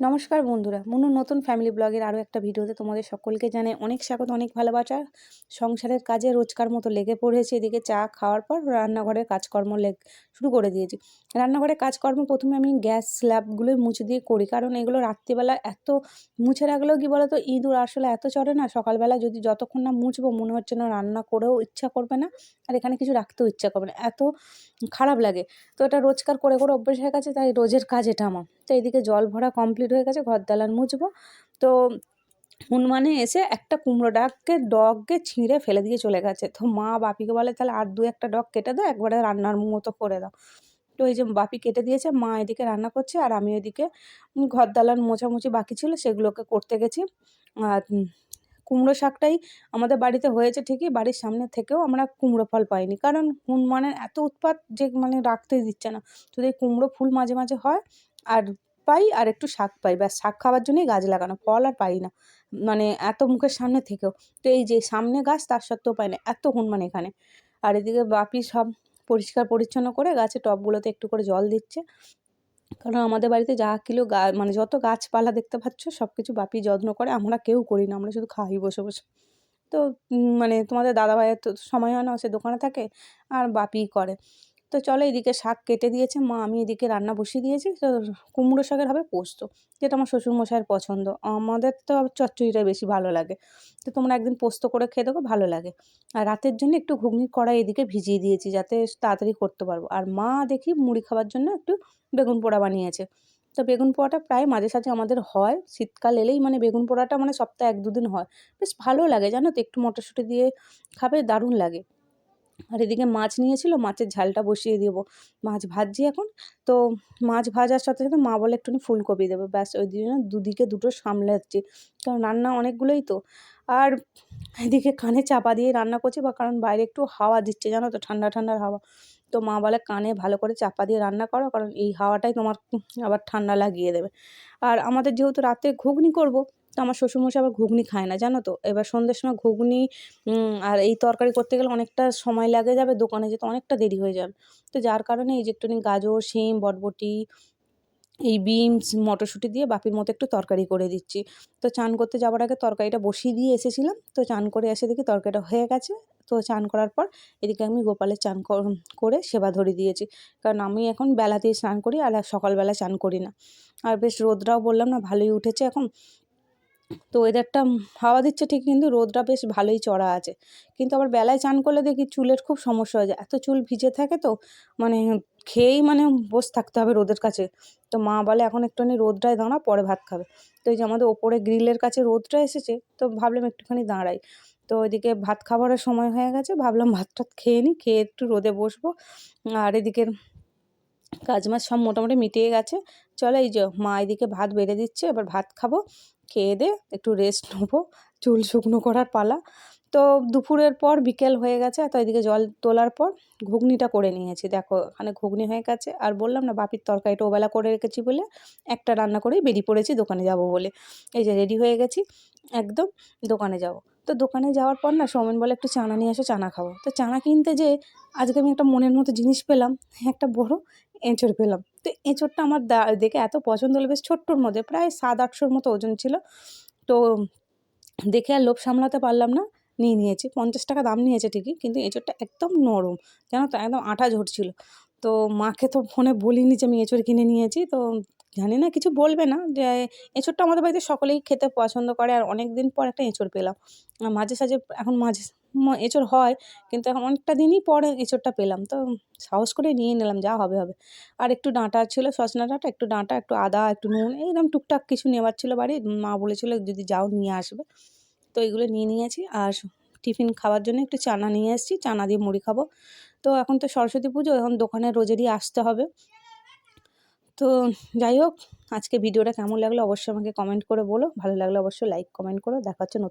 নমস্কার বন্ধুরা মনুর নতুন ফ্যামিলি ব্লগের আরও একটা ভিডিওতে তোমাদের সকলকে জানে অনেক স্বাগত, অনেক ভালোবাসা। সংসারের কাজে রোজকার মতো লেগে পড়েছে, এদিকে চা খাওয়ার পর রান্নাঘরের কাজকর্ম লেগ শুরু করে দিয়েছি। রান্নাঘরের কাজকর্ম প্রথমে আমি গ্যাস স্ল্যাবগুলোই মুছে দিয়ে করি, কারণ এগুলো রাত্রিবেলা এত মুছে রাখলেও কি বলতো, ইঁদুর আসলে এত চড়ে না, সকালবেলা যদি যতক্ষণ না মুছবো মনে হচ্ছে না রান্না করেও ইচ্ছা করবে না, আর এখানে কিছু রাখতেও ইচ্ছা করবে না, এত খারাপ লাগে। তো এটা রোজকার করে করে অভ্যেস হয়ে গেছে, তাই রোজের কাজ এটা আমার। তো এদিকে জল ভরা কমপ্লিট হয়ে গেছে ঘর দালান মুছবো। তো হনুমানে এসে একটা কুমড়ো ডাককে, ডগকে ছিঁড়ে ফেলে দিয়ে চলে গেছে। তো মা বাপিকে বলে, তাহলে আর দু একটা ডগ কেটে দাও, একবারে রান্নার মতো করে দাও। তো এই যে বাপি কেটে দিয়েছে, মা এদিকে রান্না করছে, আর আমি এদিকে ঘর দালান মোছামুছি বাকি ছিল, সেগুলোকে করতে গেছি। আর কুমড়ো শাকটাই আমাদের বাড়িতে হয়েছে ঠিকই, বাড়ির সামনে থেকেও আমরা কুমড়ো ফল পাইনি। কারণ হনুমানের এত উৎপাত যে মানে রাখতেই দিচ্ছে না। যদি কুমড়ো ফুল মাঝে মাঝে হয় আর পাই আর একটু শাক পাই। ব্যাস, শাক খাওয়ার জন্যই গাছ লাগানো, ফল আর পাই না। মানে এত মুখের সামনে থেকেও। তো এই যে সামনে গাছ, তার সত্ত্বেও পাই না। এত হনুমান এখানে। আর এদিকে বাপি সব পরিষ্কার পরিচ্ছন্ন করে গাছের টবগুলোতে একটু করে জল দিচ্ছে। কারণ আমাদের বাড়িতে যা কিলো গা মানে যত গাছপালা দেখতে পাচ্ছ সব কিছু বাপি যত্ন করে। আমরা কেউ করি না, আমরা শুধু খাই বসে বসে। তো মানে তোমাদের দাদাভাইয়ের তো সময় হয় না, সে দোকানে থাকে। আর বাপিই করে। তো চলো এদিকে শাক কেটে দিয়েছে, মা আমি এদিকে রান্না বসিয়ে দিয়েছি, তো কুমড়ো শাকের হবে পোস্ত, যেটা আমার শ্বশুরমশাইয়ের পছন্দ। আমাদের তো চচ্চড়িটাই বেশি ভালো লাগে, তো তোমরা একদিন পোস্ত করে খেয়ে দেখো, ভালো লাগে। আর রাতের জন্য একটু ঘুগনি কড়াই এদিকে ভিজিয়ে দিয়েছি, যাতে তাড়াতাড়ি করতে পারব। আর মা দেখি মুড়ি খাওয়ার জন্য একটু বেগুন পোড়া বানিয়েছে। তো বেগুন পোড়াটা প্রায় মাঝে সাঝে আমাদের হয়, শীতকাল এলেই মানে বেগুন পোড়াটা মানে সপ্তাহে এক দুদিন হয়। বেশ ভালো লাগে, জানো তো, একটু মটরশুঁটি দিয়ে খাবে, দারুণ লাগে। আর এদিকে মাছ নিয়েছিল, মাছের ঝালটা বসিয়ে দেবো। মাছ ভাজছি এখন, তো মাছ ভাজার সাথে সাথে মা বলে একটুখানি ফুলকপি দেবে, ব্যাস ওই জন্য দুদিকে দুটো সামলাচ্ছি, কারণ রান্না অনেকগুলোই তো। আর এদিকে কানে চাপা দিয়ে রান্না করছি বা কারণ বাইরে একটু হাওয়া দিচ্ছে, জানো তো, ঠান্ডা ঠান্ডার হাওয়া। তো মা বলে কানে ভালো করে চাপা দিয়ে রান্না করো, কারণ এই হাওয়াটাই তোমার আবার ঠান্ডা লাগিয়ে দেবে। আর আমাদের যেহেতু রাতে ঘুগনি করব তো আমার শ্বশুরমশাই আবার ঘুগনি খায় না, জানো তো? এবার সন্ধ্যের সময় ঘুগনি আর এই তরকারি করতে গেলে অনেকটা সময় লাগে যাবে, দোকানে যেতে অনেকটা দেরি হয়ে যাবে। তো যার কারণে এই যে একটুখানি গাজর, শিম বটবটি এই বিনস, মটরশুঁটি দিয়ে বাপির মতো একটু তরকারি করে দিচ্ছি। তো চান করতে যাওয়ার আগে তরকারিটা বসিয়ে দিয়ে এসেছিলাম, তো চান করে এসে দেখি তরকারিটা হয়ে গেছে। তো চান করার পর এদিকে আমি গোপালের চান করে সেবা ধরে দিয়েছি। কারণ আমি এখন বেলাতেই স্নান করি আর সকালবেলা চান করি না। আর বেশ রোদরাও বললাম না, ভালোই উঠেছে এখন। তো ওয়েদারটা হাওয়া দিচ্ছে ঠিক কিন্তু রোদটা বেশ ভালোই চড়া আছে। কিন্তু আবার বেলায় চান করলে দেখি চুলের খুব সমস্যা হয়ে যায়। এত চুল ভিজে থাকে তো মানে খেয়েই মানে বসে থাকতে হবে রোদের কাছে। তো মা বলে, এখন একটুখানি রোদটায় দাঁড়া পরে ভাত খাবে। তো এই যে আমাদের ওপরে গ্রিলের কাছে রোদটা এসেছে, তো ভাবলাম একটুখানি দাঁড়াই। তো ওইদিকে ভাত খাবারের সময় হয়ে গেছে, ভাবলাম ভাত টাত খেয়ে নিই খেয়ে একটু রোদে বসবো। আর এদিকে কাজ মাছ সব মোটামুটি মিটিয়ে গেছে। চলো এই যে মা এদিকে ভাত বেড়ে দিচ্ছে, এবার ভাত খাব। খেয়ে দে, একটু রেস্ট নেব। চুল শুকনো করার পালা। তো দুপুরের পর বিকেল হয়ে গেছে তো এদিকে জল তোলার পর ঘুগনিটা করে নিয়েছি। দেখো, এখানে ঘুগনি হয়ে গেছে। আর বললাম না, বাপির তরকারিটা ওবেলা করে রেখেছি বলে একটা রান্না করেই বেরিয়ে পড়েছি, দোকানে যাব বলে। এই যে রেডি হয়ে গেছি, একদম দোকানে যাব। তো দোকানে যাওয়ার পর না, সৌমেন বলে, একটু চানা নিয়ে আসো চানা খাব। তো চানা কিনতে যে আজকে আমি একটা মনের মতো জিনিস পেলাম, একটা বড় এঁচড় পেলাম। তো এঁচড়টা আমার দেখে এত পছন্দ হলো, বেশ ছোট্টর মধ্যে, প্রায় সাত আটশোর মতো ওজন ছিল। তো দেখে আর লোভ সামলাতে পারলাম না, নিয়ে নিয়েছি। পঞ্চাশ টাকা দাম নিয়েছে ঠিকই, কিন্তু এঁচড়টা একদম নরম, জানো তো, একদম আঠা ঝরছিল তো মাকে তো ফোনে বলিনি যে আমি এঁচড় কিনে নিয়েছি, তো জানি না, কিছু বলবে না। যে, এঁচড়টা আমাদের বাড়িতে সকলেই খেতে পছন্দ করে। আর অনেক দিন পর একটা এঁচড় পেলাম। মাঝে সাঝে এখন মাঝে এঁচড় হয়, কিন্তু এখন অনেকটা দিনই পরে এঁচড়টা পেলাম। তো সাহস করে নিয়ে নিলাম, যা হবে হবে। আর একটু ডাঁটা ছিল, সজনা ডাঁটা, একটু ডাঁটা, একটু আদা, একটু নুন, এইরকম টুকটাক কিছু নেওয়ার ছিল বাড়ি। মা বলেছিল, যদি যাও, নিয়ে আসবে। তো এগুলো নিয়ে নিয়েছি। আর টিফিন খাওয়ার জন্য একটু চানা নিয়ে এসেছি। চানা দিয়ে মুড়ি খাব। তো এখন তো সরস্বতী পুজো, এখন দোকানে রোজেরই আসতে হবে। তো যাই হোক, আজকে ভিডিওটা কেমন লাগল অবশ্যই আমাকে কমেন্ট করে বলো। ভালো লাগলে অবশ্যই লাইক কমেন্ট করো। দেখা হচ্ছে নতুন